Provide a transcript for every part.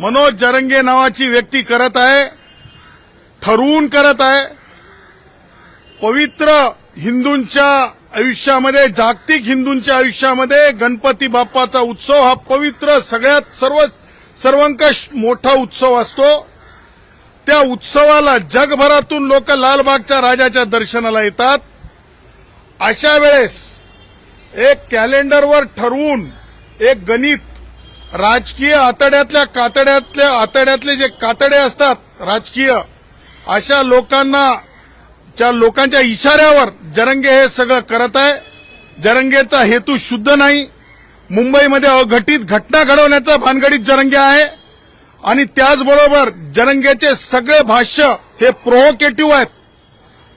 मनोज जरंगे नावाची व्यक्ती करत आहे ठरवून करत आहे. पवित्र हिंदूंच्या आयुष्यामध्ये जागतिक हिंदूंच्या आयुष्यामध्ये गणपती बाप्पाचा उत्सव हा पवित्र सगळ्यात सर्व सर्वंकष मोठा उत्सव असतो. त्या उत्सवाला जगभरातून लोक लालबागच्या राजाच्या दर्शनाला येतात. अशा वेळेस एक कॅलेंडरवर ठरवून एक गणित राजकीय आतड्यातल्या कातड्यातल्या आतड्यातले जे कातडे असतात राजकीय अशा लोकांना ज्या लोकांच्या इशाऱ्यावर जरंगे हे सगळं करत आहे जरंगेचा हेतू शुद्ध नाही मुंबईमध्ये अघटित घटना घडवण्याचा भानगडीत जरंगे आहे आणि त्याचबरोबर जरंगेचे सगळे भाष्य हे प्रोव्होकेटिव्ह आहेत.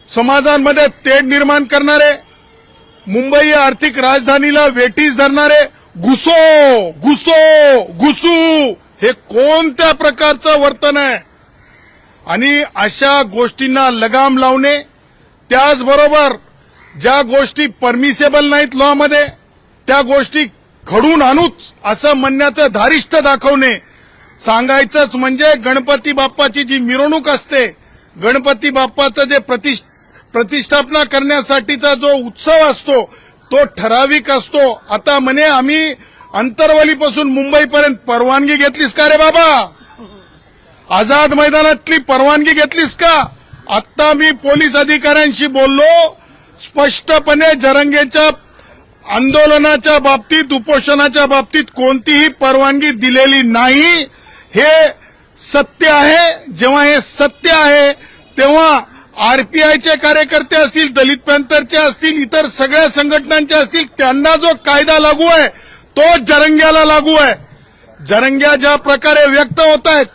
समाजांमध्ये तेढ निर्माण करणारे मुंबई आर्थिक राजधानीला वेटीस धरणारे घुसो घुसो घुसू हे कोणत्या प्रकारचं वर्तन आहे? आणि अशा गोष्टींना लगाम लावणे त्याचबरोबर ज्या गोष्टी परमिसेबल नाहीत लॉमध्ये त्या गोष्टी घडून आणूच असं म्हणण्याचं धारिष्ट दाखवणे. सांगायचंच म्हणजे गणपती बाप्पाची जी मिरवणूक असते गणपती बाप्पाचं जे प्रतिष्ठ प्रतिष्ठापना करण्यासाठीचा जो उत्सव असतो तो ठराविक असतो. आता म्हणे आम्ही अंतरवलीपासून मुंबईपर्यंत परवानगी घेतलीस का रे बाबा? आझाद मैदानातली परवानगी घेतलीस का? आत्ता मी पोलीस अधिकाऱ्यांशी बोललो. स्पष्टपणे जरंगेच्या आंदोलनाच्या बाबतीत उपोषणाच्या बाबतीत कोणतीही परवानगी दिलेली नाही. हे सत्य आहे. जेव्हा हे सत्य आहे तेव्हा आरपीआयचे कार्यकर्ते असतील दलित पॅंथरचे असतील इतर सगळ्या संघटनांचे असतील त्यांना जो कायदा लागू आहे तो जरंग्याला लागू आहे. जरंग्या ज्या प्रकारे व्यक्त होत आहेत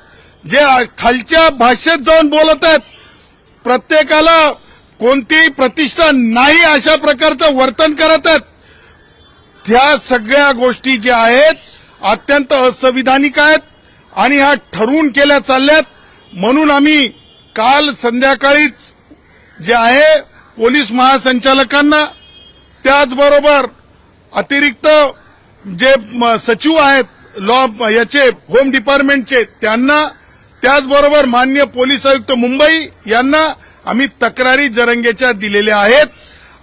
जे खालच्या भाषेत जाऊन बोलत आहेत प्रत्येकाला कोणतीही प्रतिष्ठा नाही अशा प्रकारचं वर्तन करत आहेत. त्या सगळ्या गोष्टी ज्या आहेत अत्यंत असंविधानिक आहेत आणि ह्या ठरवून केल्या चालल्यात. म्हणून आम्ही काल संध्याकाळीच जे आहे पोलीस महासंचालकांना त्याचबरोबर अतिरिक्त जे म, सचिव आहेत लॉ याचे होम डिपार्टमेंटचे त्यांना त्याचबरोबर मान्य पोलीस आयुक्त मुंबई यांना आम्ही तक्रारी जरंगेच्या दिलेल्या आहेत.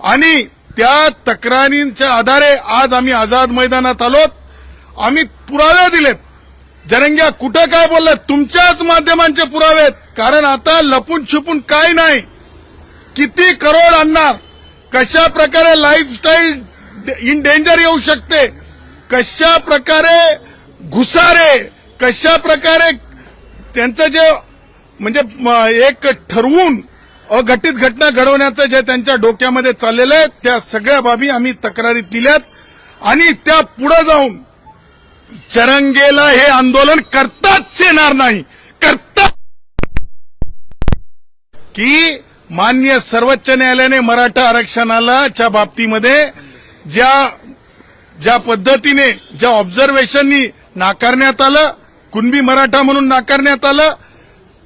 आणि त्या तक्रारींच्या आधारे आज आम्ही आझाद मैदानात आलोत. आम्ही पुरावे दिलेत. जरंग्या कुठं काय बोललात तुमच्याच माध्यमांचे पुरावे आहेत. कारण आता लपून छुपून काय नाही. किती करोड आणणार? कशा प्रकारे लाईफस्टाईल इन डेंजर येऊ शकते? कशा प्रकारे घुसारे? कशा प्रकारे त्यांचं जे म्हणजे एक ठरवून अघटित घटना घडवण्याचं जे त्यांच्या डोक्यामध्ये चाललेलं आहे त्या सगळ्या बाबी आम्ही तक्रारीत दिल्यात. आणि त्या पुढे जाऊन चरंगेला हे आंदोलन करताच येणार नाही. करता की मान्य सर्वोच्च न्यायालयाने मराठा आरक्षणाला च्या बाबतीमध्ये ज्या ज्या पद्धतीने ज्या ऑब्झर्वेशननी नाकारण्यात आलं कुणबी मराठा म्हणून नाकारण्यात आलं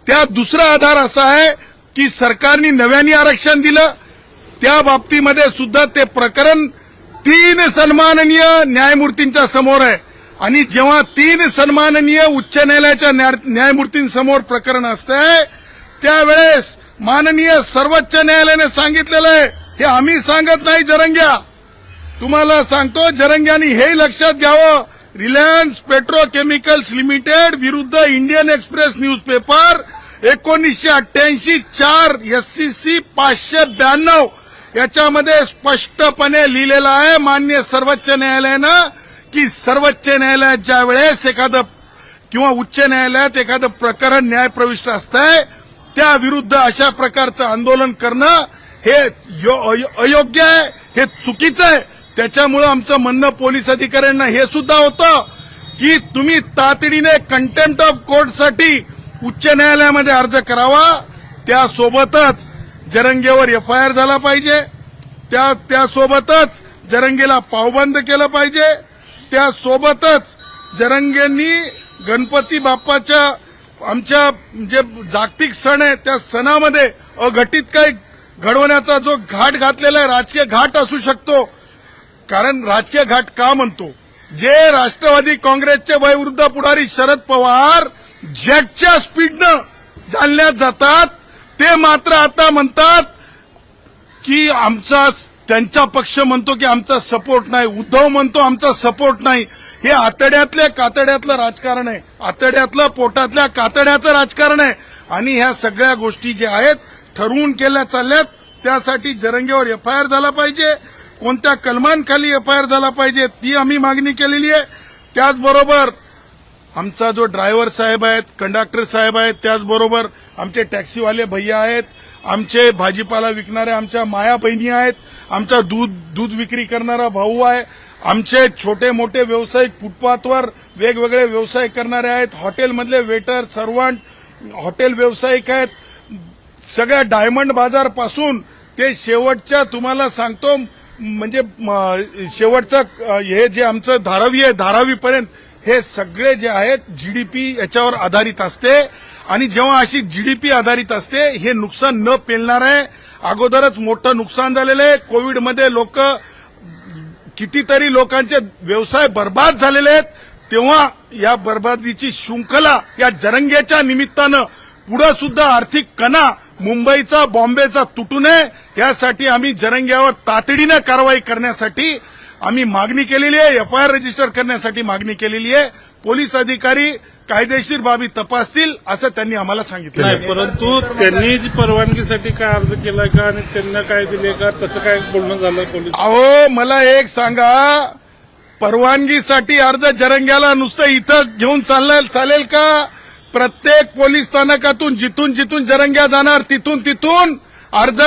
त्या दुसरा आधार असा आहे की सरकारने नव्याने आरक्षण दिलं. त्या बाबतीमध्ये सुद्धा ते प्रकरण तीन सन्माननीय न्यायमूर्तींच्या समोर आहे. आणि जेव्हा तीन सन्माननीय उच्च न्यायालयाच्या न्यायमूर्तींसमोर प्रकरण असतंय त्यावेळेस माननीय सर्वोच्च न्यायालयाने सांगितलेलं आहे. हे आम्ही सांगत नाही जरंग्या. तुम्हाला सांगतो जरंग्यानी हे लक्षात घ्यावं. रिलायन्स पेट्रोकेमिकल्स लिमिटेड विरुद्ध इंडियन एक्सप्रेस न्यूजपेपर एकोणीसशे अठ्ठ्याऐंशी चार एससीसी पाचशे ब्याण्णव. याच्यामध्ये स्पष्टपणे लिहिलेलं आहे मान्य सर्वोच्च न्यायालयानं की सर्वोच्च न्यायालयात ज्या वेळेस एखादं किंवा उच्च न्यायालयात एखादं प्रकरण न्यायप्रविष्ट असतंय त्या विरुद्ध अशा प्रकारचं आंदोलन करणं हे यो- अयो- अयोग्य आहे हे चुकीचं आहे. त्याच्यामुळं आमचं म्हणणं पोलीस अधिकाऱ्यांना हे सुद्धा होतं की तुम्ही तातडीने कंटेम्प्ट ऑफ कोर्टसाठी उच्च न्यायालयामध्ये अर्ज करावा. त्यासोबतच जरंगेवर एफआयआर झाला पाहिजे. त्या त्यासोबतच जरंगेला पावबंद केलं पाहिजे. त्यासोबतच जरंगेंनी गणपती बाप्पाच्या आमच्या जे जागतिक सण आहे त्या सणामध्ये अघटित काही घडवण्याचा जो घाट घातलेला आहे राजकीय घाट असू शकतो. कारण राजकीय घाट का म्हणतो? जे राष्ट्रवादी काँग्रेसचे वयवृद्ध पुढारी शरद पवार जॅकच्या स्पीडनं जालण्यात जातात ते मात्र आता म्हणतात की आमचा त्यांचा पक्ष म्हणतो की आमचा सपोर्ट नाही उद्धव म्हणतो आमचा सपोर्ट नाही. हे आतड्यातल्या कातड्यातलं राजकारण आहे. आतड्यातलं पोटातल्या कातड्याचं राजकारण आहे. आणि ह्या सगळ्या गोष्टी ज्या आहेत ठरवून केल्या चालल्यात त्यासाठी जरंगेवर एफआयआर झाला पाहिजे. कोणत्या कलमांखाली एफआयआर झाला पाहिजे ती आम्ही मागणी केलेली आहे. त्याचबरोबर आमचा जो ड्रायव्हर साहेब आहेत कंडक्टर साहेब आहेत त्याचबरोबर आमचे टॅक्सीवाले भैया आहेत आमचे भाजीपाला विकणाऱ्या आमच्या माया बहिणी आहेत आमचा दूध दूध विक्री करणारा भाऊ आहे आमचे छोटे मोठे व्यावसायिक फुटपाथवर वेगवेगळे व्यवसाय करणारे आहेत हॉटेलमधले वेटर सर्वंट हॉटेल व्यावसायिक आहेत. सगळ्या डायमंड बाजारपासून ते शेवटच्या तुम्हाला सांगतो म्हणजे शेवटचं हे जे आमचं धारावी आहे धारावीपर्यंत हे सगळे जे आहेत जीडीपी याच्यावर आधारित असते. आणि जेव्हा अशी जीडीपी आधारित असते हे नुकसान न पेलणार आहे अगोदरच मोठं नुकसान झालेलं आहे. कोविडमध्ये लोक कितीतरी लोकांचे व्यवसाय बर्बाद झालेले आहेत. तेव्हा या बर्बादीची शृंखला या जरंग्याच्या निमित्तानं पुढे सुद्धा आर्थिक कणा मुंबईचा बॉम्बेचा तुटू नये. यासाठी आम्ही जरंग्यावर तातडीनं कारवाई करण्यासाठी आम्ही मागणी केलेली आहे. एफआयआर रजिस्टर करण्यासाठी मागणी केलेली आहे. पोलीस अधिकारी कायदेशीर बाबी तपासतील असं त्यांनी आम्हाला सांगितलं. नाही परंतु त्यांनी जी परवानगीसाठी काय अर्ज केलाय का आणि त्यांना काय दिले का तसं काय बोलणं झालं पोलीस अहो मला एक सांगा. परवानगीसाठी अर्ज जरंग्याला नुसतं इथं घेऊन चाललं चालेल का? प्रत्येक पोलीस स्थानकातून जिथून जिथून जरंग्या जाणार तिथून तिथून अर्ज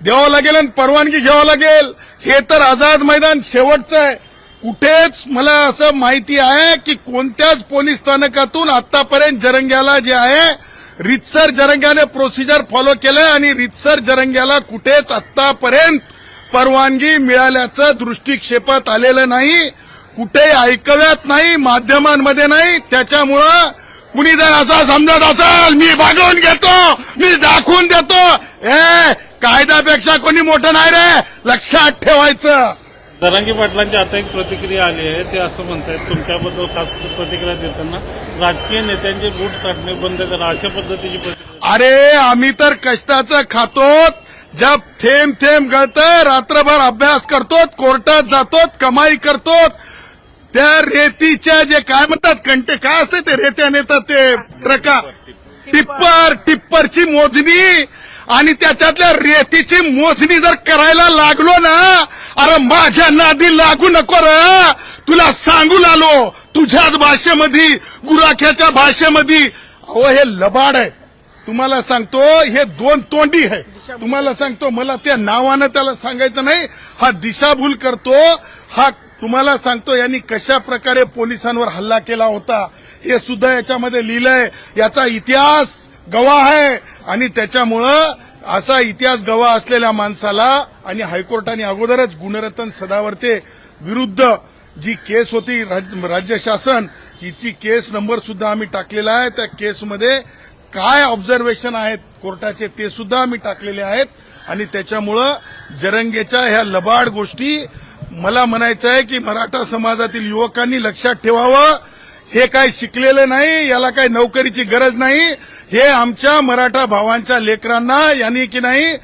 द्यावा लागेल आणि परवानगी घ्यावं लागेल. हे तर आझाद मैदान शेवटचं आहे. कुठेच मला असं माहिती आहे की कोणत्याच पोलीस स्थानकातून आतापर्यंत जरंग्याला जे आहे रितसर जरंग्याने प्रोसिजर फॉलो केलंय आणि रितसर जरंग्याला कुठेच आतापर्यंत परवानगी मिळाल्याचं दृष्टिक्षेपात आलेलं नाही कुठे ऐकव्यात नाही माध्यमांमध्ये नाही. त्याच्यामुळं कुणी जर असा समजत असेल मी भागवून घेतो मी दाखवून देतो. ए कायद्यापेक्षा कोणी मोठं नाही रे. लक्षात ठेवायचं. दरांगी पाटलांची आता एक प्रतिक्रिया आली आहे ते असं म्हणतायत तुमच्याबद्दल खास प्रतिक्रिया देताना राजकीय नेत्यांचे बूट काढणे बंद करा अशा पद्धतीची प्रतिक्रिया. अरे आम्ही तर कष्टाचं खातो जब थेंब थेंब गळतं रात्रभर अभ्यास करतो कोर्टात जातो कमाई करतो त्या रेतीच्या जे काय म्हणतात कंटे काय असते ते रेत्या नेतात ते ट्रका? टिप्पर टिप्परची मोजणी. आणि त्याच्यातल्या रेतीची मोजणी जर करायला लागलो ना अरे माझ्या नादी लागू नको र. तुला सांगून आलो तुझ्याच भाषेमध्ये गुराख्याच्या भाषेमध्ये अहो हे लबाड आहे. तुम्हाला सांगतो हे दोन तोंडी आहे. तुम्हाला सांगतो मला त्या नावानं त्याला सांगायचं नाही. हा दिशाभूल करतो. हा तुम्हाला सांगतो यांनी कशा प्रकारे पोलिसांवर हल्ला केला होता हे सुद्धा याच्यामध्ये लिहिलंय. याचा इतिहास गवाह आहे. आणि त्याच्यामुळं असा इतिहास गवाह असलेल्या माणसाला आणि हायकोर्टाने अगोदरच गुणरत्न सदावर्ते विरुद्ध जी केस होती राज- राज्य शासन हिची केस नंबर सुद्धा आम्ही टाकलेला आहे. त्या केसमध्ये काय ऑब्झर्वेशन आहेत कोर्टाचे ते सुद्धा आम्ही टाकलेले आहेत. आणि त्याच्यामुळं जरंगेच्या ह्या लबाड गोष्टी मला म्हणायचं आहे की मराठा समाजातील युवकांनी लक्षात ठेवावं. हे काय शिकलेलं नाही याला काय नोकरीची गरज नाही हे आमच्या मराठा भावांच्या लेकरांना यांनी की नाही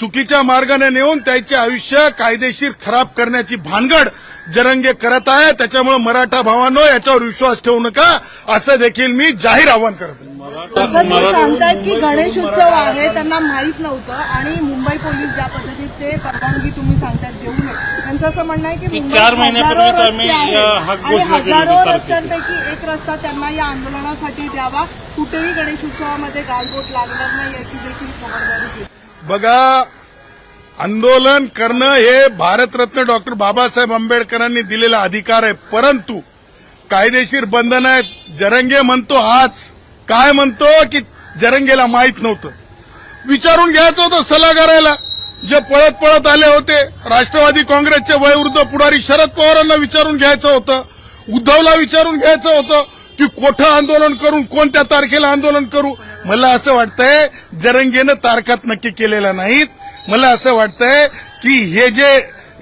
चुकीच्या मार्गाने नेऊन त्याचे आयुष्य कायदेशीर खराब करण्याची भानगड जरंगे करत आहे त्याच्यामुळे मराठा भावांनो याच्यावर विश्वास ठेवू नका. असं देखील मी जाहीर आवाहन करतो असं ते सांगतायत की गणेश उत्सव आहे त्यांना माहीत नव्हतं आणि मुंबई पोलीस ज्या पद्धतीत ते परवानगी तुम्ही सांगतायत देऊ नये. त्यांचं असं म्हणणं आहे की मुंबईत चार महिन्यापूर्वी हजारो आम्ही, रस्ते आहेत अ, हा आणि घोषणा केली हजारो होती रस्त्यांपैकी एक रस्ता त्यांना या आंदोलनासाठी द्यावा. कुठेही गणेश उत्सवामध्ये गालबोट लागणार नाही याची देखील खबरदारी घेतली. बघा आंदोलन करणं हे भारतरत्न डॉक्टर बाबासाहेब आंबेडकरांनी दिलेला अधिकार आहे. परंतु कायदेशीर बंधन आहेत. जरंगे म्हणतो आज काय म्हणतो की जरंगेला माहीत नव्हतं. विचारून घ्यायचं होतं सल्लागाराला. जे पळत पळत आले होते राष्ट्रवादी काँग्रेसचे वयोवृद्ध पुढारी शरद पवारांना विचारून घ्यायचं होतं. उद्धवला विचारून घ्यायचं होतं की कोठं आंदोलन करून कोणत्या तारखेला आंदोलन करू. मला असं वाटतंय जरंगेनं तारखात नक्की केलेल्या नाहीत. मला असं वाटतंय की हे जे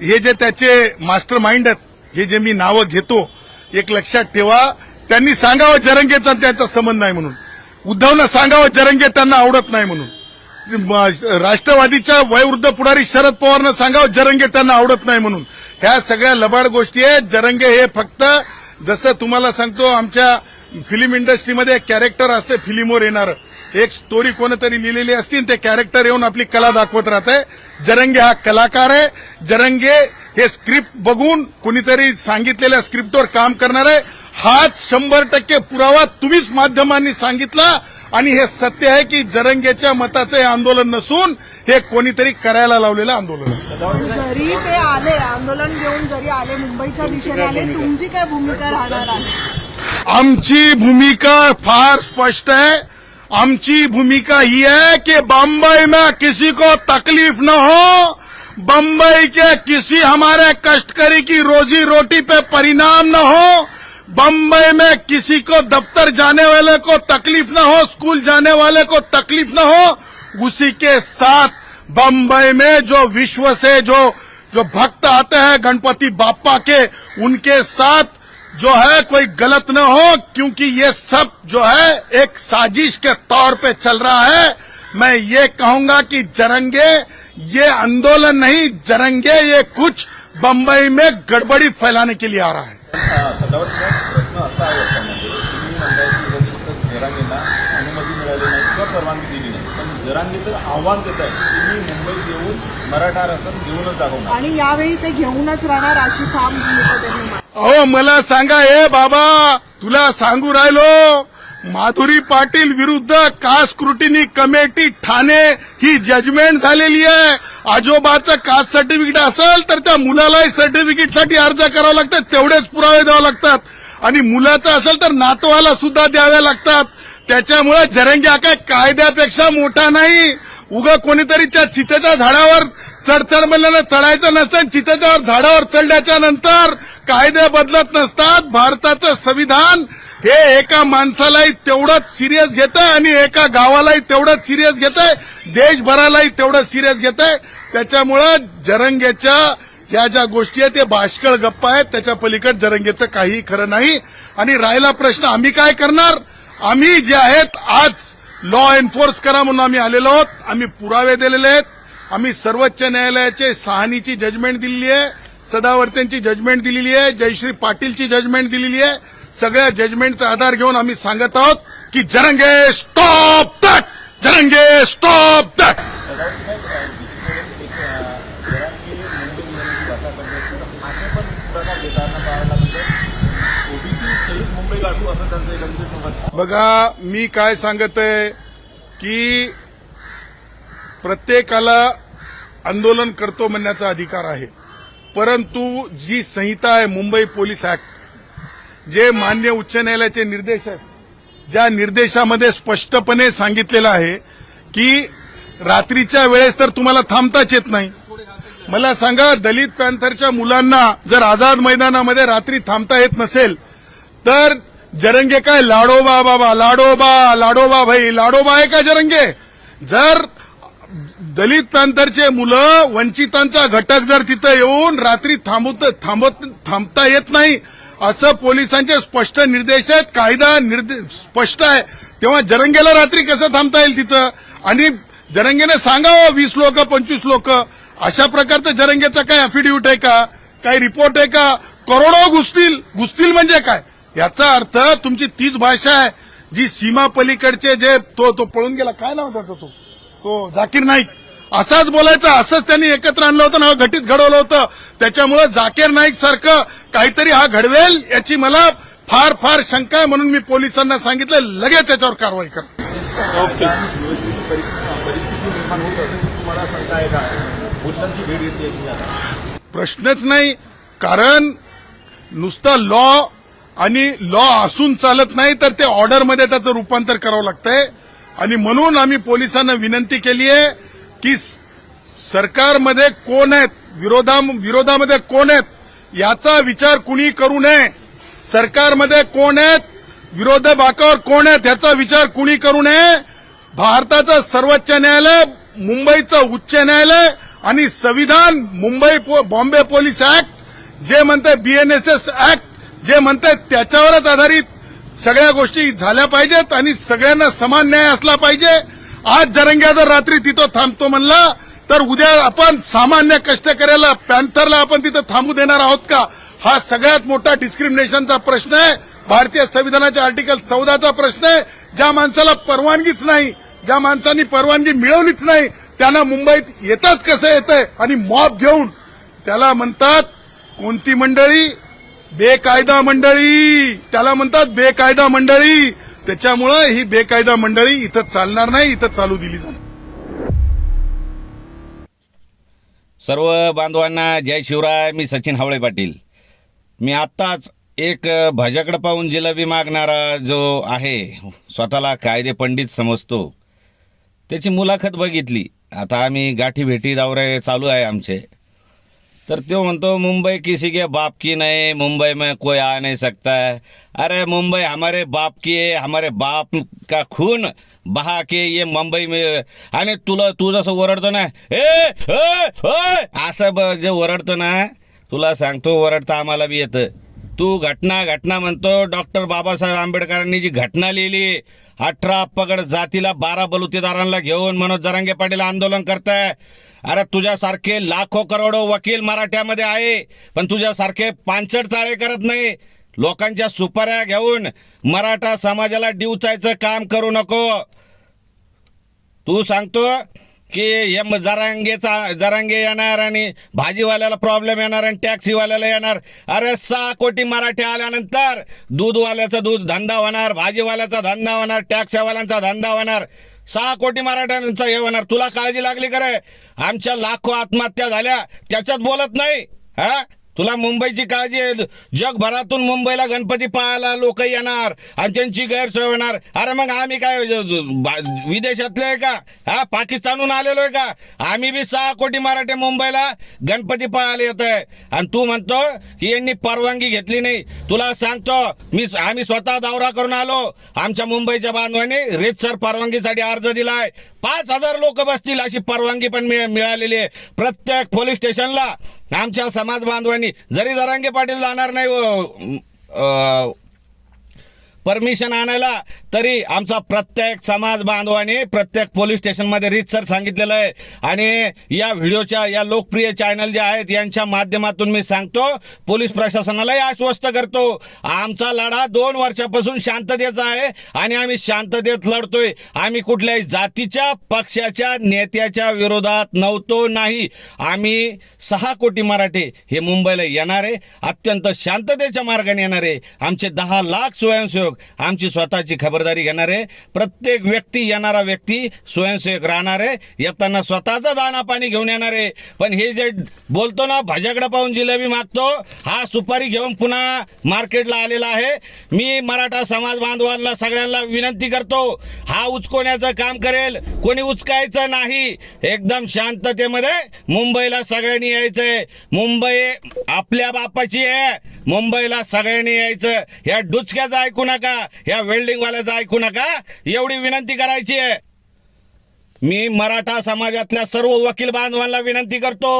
हे जे त्याचे मास्टर माइंड आहेत हे जे मी नावं घेतो एक लक्षात ठेवा. त्यांनी सांगावं जरंगेचा त्यांचा संबंध नाही म्हणून. उद्धवनं सांगावं जरंगे त्यांना आवडत नाही म्हणून. राष्ट्रवादीच्या वयोवृद्ध पुढारी शरद पवारनं सांगावं जरंगे त्यांना आवडत नाही म्हणून. ह्या सगळ्या लबाड गोष्टी आहेत. जरंगे हे फक्त जसं तुम्हाला सांगतो आमच्या फिल्म इंडस्ट्रीमध्ये एक कॅरेक्टर असते फिल्मवर येणारं. एक स्टोरी कोणतरी लिहिलेली असती आणि ते कॅरेक्टर येऊन आपली कला दाखवत राहते जरंगे हा कलाकार आहे. जरंगे हे स्क्रिप्ट बघून कोणीतरी सांगितलेल्या स्क्रिप्टवर काम करणार आहे. हाच शंभर टक्के पुरावा तुम्हीच माध्यमांनी सांगितला. आणि हे सत्य आहे की जरंगेच्या मताचं हे आंदोलन नसून हे कोणीतरी करायला लावलेलं आंदोलन आहे. जरी ते आले आंदोलन घेऊन जरी आले मुंबईच्या दिशेने आले तुमची काय भूमिका राहणार आहे? आमची भूमिका फार स्पष्ट है आमची भूमिका ही है कि बम्बई में किसी को तकलीफ़ न हो। बम्बई के किसी हमारे कष्टकरी की रोजी रोटी पे परिणाम न हो। बम्बई में किसी को दफ्तर जाने वाले को तकलीफ़ न हो, स्कूल जाने वाले को तकलीफ़ न हो, उसी के साथ बम्बई में जो विश्व से जो जो भक्त आते हैं गणपति बापा के, उनके साथ जो है कोई गलत न हो, क्योंकि ये सब जो है एक साजिश के तौर पे चल रहा है। मैं ये कहूँगा कि जरंगे, ये आंदोलन नहीं, जरंगे ये कुछ बंबई में गड़बड़ी फैलाने के लिए आ रहा है। जरांगे मराठा आरक्षण घेऊनच दाखवणार आणि यावेळी ते घेऊनच राहणार अशी ठाम भूमिका त्यांनी मांडली. अहो मला सांगा हे बाबा तुला सांगू राहिलो माधुरी पाटील विरुद्ध कास्ट स्क्रुटिनी कमिटी ठाणे ही जजमेंट झालेली आहे? आजोबाचं कास्ट सर्टिफिकेट असेल तर त्या मुलालाही सर्टिफिकेटसाठी अर्ज करावा लागतात तेवढेच पुरावे द्यावे लागतात. आणि मुलाचं असेल तर नातवाला सुद्धा द्यावे लागतात. त्याच्यामुळे जरंग्या काय कायद्यापेक्षा मोठा नाही. उगा कोणीतरी त्या चिचेच्या झाडावर चढचढ म्हणल्यानं चढायचं नसतं आणि चिचेच्या झाडावर चढल्याच्या नंतर कायदे बदलत नसतात. भारताचं संविधान हे एका माणसालाही तेवढंच सिरियस घेत आणि एका गावालाही तेवढंच सिरियस घेत देशभरालाही तेवढं सिरियस घेत त्याच्यामुळं जरंगेच्या ह्या ज्या गोष्टी आहेत ते बाष्कळ गप्पा आहेत. त्याच्या पलीकडे जरंगेचं काही खरं नाही. आणि राहिला प्रश्न आम्ही काय करणार? आम्ही जे आहेत आज लॉ एन्फोर्स करा म्हणून आम्ही आलेलो आहोत. आम्ही पुरावे दिलेले आहेत. आम्ही सर्वोच्च न्यायालयाचे सहानीची जजमेंट दिलेली आहे. सदावर्त्यांची जजमेंट दिलेली आहे. जयश्री पाटीलची जजमेंट दिलेली आहे. सगळ्या जजमेंटचा आधार घेऊन आम्ही सांगत आहोत की Jarange stop that Jarange stop that Mumbai गाठू असं त्यांचं बघा मी काय सांगत आहे की प्रत्येकाला आंदोलन करतो म्हणण्याचा अधिकार आहे. परंतु जी संहिता आहे मुंबई पोलीस ऍक्ट जे मान्य उच्च न्यायालयाचे निर्देश आहेत ज्या निर्देशामध्ये स्पष्टपणे सांगितलेलं आहे की रात्रीच्या वेळेस तर तुम्हाला थांबताच येत नाही. मला सांगा दलित पॅन्थरच्या मुलांना जर आझाद मैदानामध्ये रात्री थांबता येत नसेल तर जरंगे काय? लाडोबा बाबा लाडोबा लाडोबा भाई लाडोबा आहे का जरंगे? जर दलित प्रांतरचे मुलं वंचितांचा घटक जर तिथं येऊन रात्री थांबवत थांबत थांबता येत नाही असं पोलिसांचे स्पष्ट निर्देश आहेत कायदा निर्देश स्पष्ट आहे. तेव्हा जरंगेला रात्री कसं थांबता येईल तिथं? आणि जरंगेने सांगावं वीस लोक पंचवीस लोक. अशा प्रकारचं जरंगेचा काय अफिडेव्हिट आहे का? काही रिपोर्ट आहे का? करोडो घुसतील. घुसतील म्हणजे काय? याचा अर्थ तुमची तीच भाषा आहे जी सीमा पलीकडचे जे तो तो पळून गेला. काय नाव त्याचा तो? तो जाकीर नाईक. असाच बोलायचा असंच त्यांनी एकत्र आणलं होतं ना घटित घडवलं होतं. त्याच्यामुळे जाकीर नाईक सारखं काहीतरी हा घडवेल याची मला फार फार शंका आहे म्हणून मी पोलिसांना सांगितलं. लगेच त्याच्यावर कारवाई करा. प्रश्नच नाही कारण नुसतं लॉ आणि लॉ असून चालत नाही तर ते ऑर्डरमध्ये त्याचं रूपांतर करावं लागतंय. आणि म्हणून आम्ही पोलिसांना विनंती केली आहे की सरकारमध्ये कोण आहेत विरोधा विरोधामध्ये कोण आहेत याचा विचार कुणी करू नये. सरकारमध्ये कोण आहेत विरोध बाकावर कोण आहेत याचा विचार कुणी करू नये. भारताचं सर्वोच्च न्यायालय मुंबईचं उच्च न्यायालय आणि संविधान मुंबई पो- बॉम्बे पोलीस ऍक्ट जे म्हणते बीएनएसएस ऍक्ट जे म्हणते त्याच्यावरच आधारित सगळ्या गोष्टी झाल्या पाहिजेत आणि सगळ्यांना समान न्याय असला पाहिजे. आज जरंग्या जर रात्री तिथं थांबतो म्हणला तर उद्या आपण सामान्य कष्टकऱ्याला पॅन्थरला आपण तिथं थांबू देणार आहोत का? हा सगळ्यात मोठा डिस्क्रिमिनेशनचा प्रश्न आहे. भारतीय संविधानाच्या आर्टिकल चौदाचा प्रश्न आहे. ज्या माणसाला परवानगीच नाही ज्या माणसांनी परवानगी मिळवलीच नाही त्यांना मुंबईत येताच कसं येतंय? आणि मॉब घेऊन त्याला म्हणतात कोणती मंडळी बेकायदा मंडळी. त्याला म्हणतात बेकायदा मंडळी. त्याच्यामुळं ही बेकायदा मंडळी इथं चालणार नाही इथं चालू दिली जाणार. सर्व बांधवांना जय शिवराय. मी सचिन हावळे पाटील. मी आत्ताच एक भाज्याकडं पाहून जिलबी मागणारा जो आहे स्वतःला कायदे पंडित समजतो. त्याची मुलाखत बघितली. आता आम्ही गाठी भेटी दौरे चालू आहे आमचे. तर तो म्हणतो मुंबई किसी के बाप की नहीं मुंबई में कोई आ नहीं सकता है। अरे मुंबई हमारे बाप की है हमारे बाप का खून बहा के ये मुंबई में आणि तुला तू जसं ओरडतो ना. ए असं ब- जे ओरडतो ना तुला सांगतो ओरडता आम्हाला बी येतं. तू घटना घटना म्हणतो डॉक्टर बाबासाहेब आंबेडकरांनी जी घटना लिहिली अठरा पगड जातीला बारा बलुतेदारांना घेऊन मनोज जरांगे पाटील आंदोलन करताय. अरे तुझ्यासारखे लाखो करोडो वकील मराठ्यामध्ये आहे पण तुझ्यासारखे पांचड चाळे करत नाही. लोकांच्या सुपाऱ्या घेऊन मराठा समाजाला डिवचायचं काम करू नको. तू सांगतो की या जरांगेचा जरांगे येणार आणि भाजीवाल्याला प्रॉब्लेम येणार आणि टॅक्सीवाल्याला येणार. अरे सहा कोटी मराठी आल्यानंतर दूधवाल्याचा दूध धंदा होणार भाजीवाल्याचा धंदा होणार टॅक्सीवाल्यांचा धंदा होणार. सहा कोटी मराठ्यांचा हे होणार. तुला काळजी लागली का रे? आमच्या लाखो आत्महत्या झाल्या. त्याच्यात बोलत नाही हा? तुला मुंबईची काळजी आहे. जगभरातून मुंबईला गणपती पाहायला लोक येणार आणि त्यांची गैरसोय होणार. अरे मग आम्ही काय विदेशातले आहे का? हा पाकिस्तानहून आलेलो आहे का? आम्ही बी सहा कोटी मराठे मुंबईला गणपती पाहायला येत आहे आणि तू म्हणतो की यांनी परवानगी घेतली नाही. तुला सांगतो मी आम्ही स्वतः दौरा करून आलो. आमच्या मुंबईच्या बांधवांनी रितसर परवानगीसाठी अर्ज दिलाय. पाच हजार लोक बसतील अशी परवानगी पण मिळालेली आहे. प्रत्येक पोलीस स्टेशनला आमच्या समाज बांधवांनी जरी जरांगे पाटील जाणार नाही परमिशन आणायला तरी आमचा प्रत्येक समाज बांधवाने प्रत्येक पोलीस स्टेशनमध्ये रीतसर सांगितलेलं आहे. आणि या व्हिडिओच्या या लोकप्रिय चॅनल जे आहेत यांच्या माध्यमातून मी सांगतो पोलीस प्रशासनालाही आश्वस्त करतो. आमचा लढा दोन वर्षापासून शांततेचा आहे आणि आम्ही शांततेत लढतोय. आम्ही कुठल्याही जातीच्या पक्षाच्या नेत्याच्या विरोधात नव्हतो नाही. आम्ही सहा कोटी मराठी हे मुंबईला येणार आहे अत्यंत शांततेच्या मार्गाने येणार. आहे आमचे दहा लाख स्वयंसेवक आमची स्वतःची खबर खबरदारी घेणार आहे. प्रत्येक व्यक्ती येणारा व्यक्ती स्वयंसेवक राहणार आहे. येताना स्वतःचा दाना पाणी घेऊन येणार आहे. पण हे जे बोलतो ना भजाकडे पाहून जिलेबी मागतो हा सुपारी घेऊन पुन्हा मार्केटला आलेला आहे. मी मराठा समाज बांधवांना सगळ्यांना विनंती करतो हा उचकवण्याचं काम करेल. कोणी उचकायचं नाही. एकदम शांततेमध्ये मुंबईला सगळ्यांनी यायचंय. मुंबई आपल्या बापाची आहे. मुंबईला सगळ्यांनी यायचं. या डुचक्याचं ऐकू नका या वेल्डिंगवाल्याचं ऐकू नका. एवढी विनंती करायची आहे. मी मराठा समाजातल्या सर्व वकील बांधवांना विनंती करतो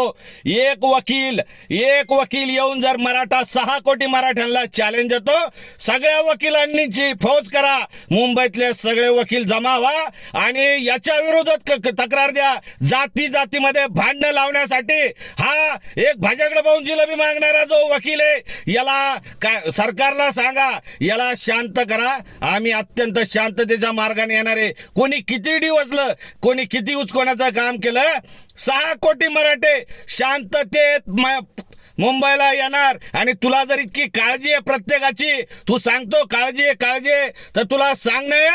एक वकील एक वकील येऊन जर मराठा सहा कोटी मराठ्यांना चॅलेंज देतो सगळ्या वकिलांनीची फौज करा मुंबईतले सगळे वकील जमा व्हा आणि याच्या विरोधात तक्रार द्या. जाती जातीमध्ये भांडणं लावण्यासाठी हा एक भाज्याकडे पाहून जिलेबी मागणारा जो वकील आहे याला काय सरकारला सांगा याला शांत करा. आम्ही अत्यंत शांततेच्या मार्गाने येणार आहे. कोणी किती डिवचलं कोणी किती उचकोण्याचं काम केलं? सहा कोटी मराठे शांततेत मुंबईला येणार. आणि तुला जर इतकी काळजी आहे प्रत्येकाची तू सांगतो काळजी आहे काळजी आहे. तर तुला सांगणे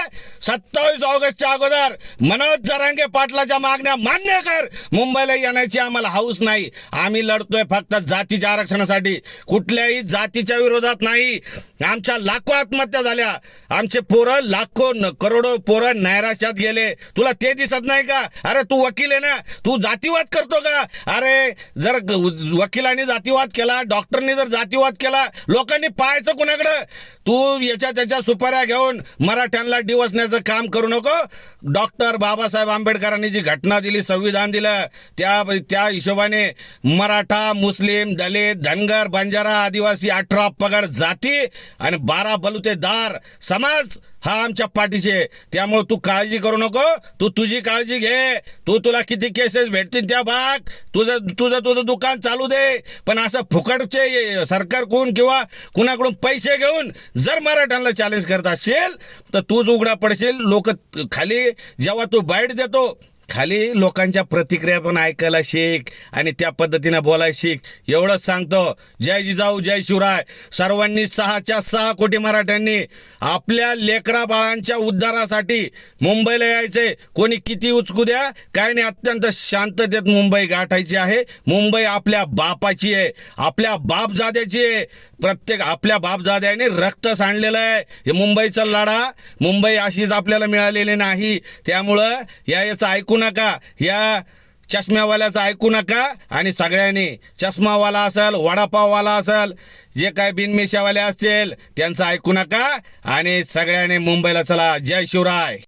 सत्तावीस ऑगस्टच्या अगोदर मनोज जरांगे पाटलाच्या मागण्या मान्य कर. मुंबईला येण्याची आम्हाला हाऊस नाही. आम्ही लढतोय फक्त जातीच्या आरक्षणासाठी. कुठल्याही जातीच्या विरोधात नाही. आमच्या लाखो आत्महत्या झाल्या. आमचे पोरं लाखो करोडो पोरं नैराश्यात गेले. तुला ते दिसत नाही का? अरे तू वकील आहे ना? तू जातीवाद करतो का? अरे जर वकिलांनी जाती जातीवाद केला डॉक्टरनी जर जातीवाद केला लोकांनी पाहायचं कुणाकडं? तू याच्या त्याच्या सुपाऱ्या घेऊन मराठ्यांना डिवसण्याचं काम करू नको. डॉक्टर बाबासाहेब आंबेडकरांनी जी घटना दिली संविधान दिलं त्या त्या हिशोबाने मराठा मुस्लिम दलित धनगर बंजारा आदिवासी अठरा पगड जाती आणि बारा बलुतेदार समाज हा आमच्या पाठीशी आहे. त्यामुळे तू काळजी करू नको. तू तुझी काळजी घे. तू तुला किती केसेस भेटतील त्या भाग तुझं तुझं तुझं दुकान चालू दे. पण असं फुकटचे सरकारकडून किंवा कुणाकडून पैसे घेऊन जर मराठ्यांना चॅलेंज करत असेल तर तोच उघडा पडशील. लोक खाली जेव्हा तो बाईट देतो खाली लोकांच्या प्रतिक्रिया पण ऐकायला शिक आणि त्या पद्धतीनं बोलायला शिक. एवढंच सांगतो. जय जिजाऊ जय शिवराय. सर्वांनी सहाच्या सहा कोटी मराठ्यांनी आपल्या लेकरा बाळांच्या उद्धारासाठी मुंबईला यायचे. कोणी किती उचकू द्या? काय नाही अत्यंत शांततेत मुंबई गाठायची आहे. मुंबई आपल्या बापाची आहे. आपल्या बापजाद्याची आहे. प्रत्येक आपल्या बापजाद्याने रक्त सांडलेलं आहे. हे मुंबईचा लढा. मुंबई अशीच आपल्याला मिळालेली नाही. त्यामुळं या याचं ऐकून नका. या चष्म्यावाल्याचं ऐकू नका आणि सगळ्यांनी चष्मावाला असेल वडापाववाला असेल जे काय बिनमिशावाले असतील त्यांचं ऐकू नका आणि सगळ्यांनी मुंबईला चला. जय शिवराय.